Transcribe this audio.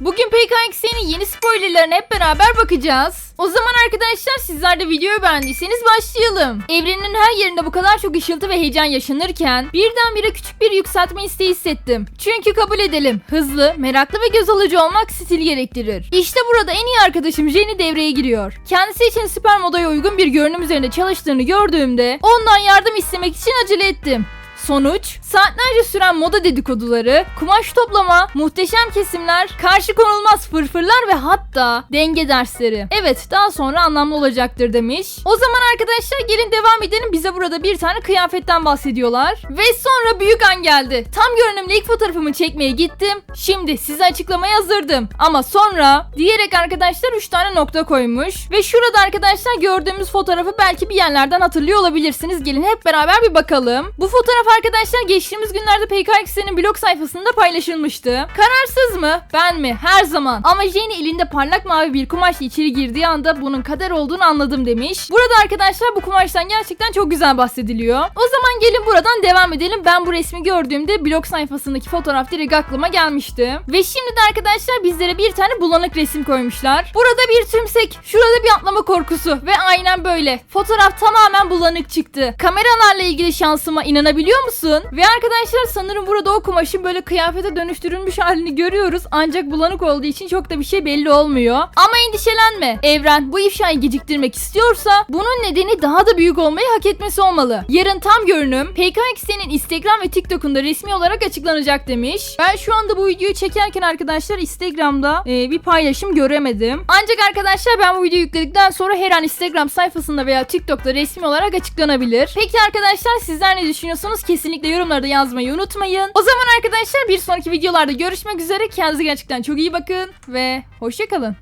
Bugün PKX'nin yeni spoilerlarına hep beraber bakacağız. O zaman arkadaşlar sizler de videoyu beğendiyseniz başlayalım. Evrenin her yerinde bu kadar çok ışıltı ve heyecan yaşanırken birdenbire küçük bir yükseltme isteği hissettim. Çünkü kabul edelim hızlı, meraklı ve göz alıcı olmak stil gerektirir. İşte burada en iyi arkadaşım Jenny devreye giriyor. Kendisi için süper modaya uygun bir görünüm üzerinde çalıştığını gördüğümde ondan yardım istemek için acele ettim. Sonuç, saatlerce süren moda dedikoduları, kumaş toplama, muhteşem kesimler, karşı konulmaz fırfırlar ve hatta denge dersleri. Evet, daha sonra anlamlı olacaktır demiş. O zaman arkadaşlar gelin devam edelim. Bize burada bir tane kıyafetten bahsediyorlar. Ve sonra büyük an geldi. Tam görünümlü ilk fotoğrafımı çekmeye gittim. Şimdi size açıklamaya hazırdım. Ama sonra diyerek arkadaşlar 3 tane nokta koymuş. Ve şurada arkadaşlar gördüğümüz fotoğrafı belki bir yerlerden hatırlıyor olabilirsiniz. Gelin hep beraber bir bakalım. Bu fotoğraf arkadaşlar geçtiğimiz günlerde PKX'nin blog sayfasında paylaşılmıştı. Kararsız mı? Ben mi? Her zaman. Ama Jenny elinde parlak mavi bir kumaşla içeri girdiği anda bunun kader olduğunu anladım demiş. Burada arkadaşlar bu kumaştan gerçekten çok güzel bahsediliyor. O zaman gelin buradan devam edelim. Ben bu resmi gördüğümde blog sayfasındaki fotoğraf direkt aklıma gelmişti. Ve şimdi de arkadaşlar bizlere bir tane bulanık resim koymuşlar. Burada bir tümsek, şurada bir atlama korkusu ve aynen böyle. Fotoğraf tamamen bulanık çıktı. Kameralarla ilgili şansıma inanabiliyor musun? Ve arkadaşlar sanırım burada o kumaşın böyle kıyafete dönüştürülmüş halini görüyoruz. Ancak bulanık olduğu için çok da bir şey belli olmuyor. Ama endişelenme. Evren bu ifşayı geciktirmek istiyorsa bunun nedeni daha da büyük olmayı hak etmesi olmalı. Yarın tam görünüm PKX'nin Instagram ve TikTok'unda resmi olarak açıklanacak demiş. Ben şu anda bu videoyu çekerken arkadaşlar Instagram'da e, bir paylaşım göremedim. Ancak arkadaşlar ben bu videoyu yükledikten sonra her an Instagram sayfasında veya TikTok'ta resmi olarak açıklanabilir. Peki arkadaşlar sizler ne düşünüyorsunuz? Kesinlikle yorumlarda yazmayı unutmayın. O zaman arkadaşlar bir sonraki videolarda görüşmek üzere. Kendinize gerçekten çok iyi bakın ve hoşçakalın.